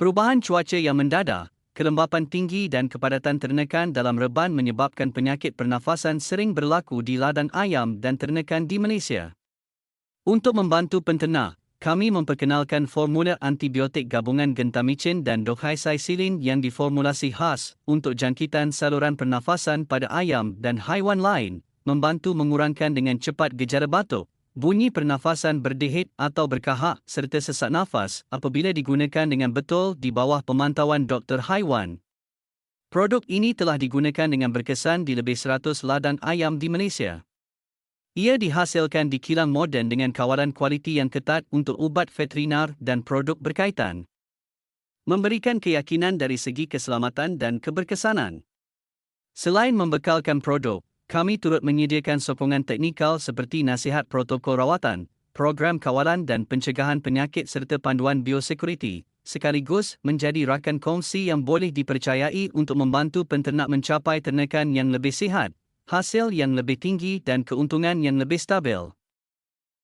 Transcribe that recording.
Perubahan cuaca yang mendadak, kelembapan tinggi dan kepadatan ternakan dalam reban menyebabkan penyakit pernafasan sering berlaku di ladang ayam dan ternakan di Malaysia. Untuk membantu penternak, kami memperkenalkan formula antibiotik gabungan gentamicin dan doxycycline yang diformulasi khas untuk jangkitan saluran pernafasan pada ayam dan haiwan lain, membantu mengurangkan dengan cepat gejala batuk, bunyi pernafasan berdehit atau berkahak serta sesak nafas apabila digunakan dengan betul di bawah pemantauan doktor haiwan. Produk ini telah digunakan dengan berkesan di lebih 100 ladang ayam di Malaysia. Ia dihasilkan di kilang moden dengan kawalan kualiti yang ketat untuk ubat veterinar dan produk berkaitan. Memberikan keyakinan dari segi keselamatan dan keberkesanan. Selain membekalkan produk, kami turut menyediakan sokongan teknikal seperti nasihat protokol rawatan, program kawalan dan pencegahan penyakit serta panduan biosecurity, sekaligus menjadi rakan kongsi yang boleh dipercayai untuk membantu penternak mencapai ternakan yang lebih sihat, hasil yang lebih tinggi dan keuntungan yang lebih stabil.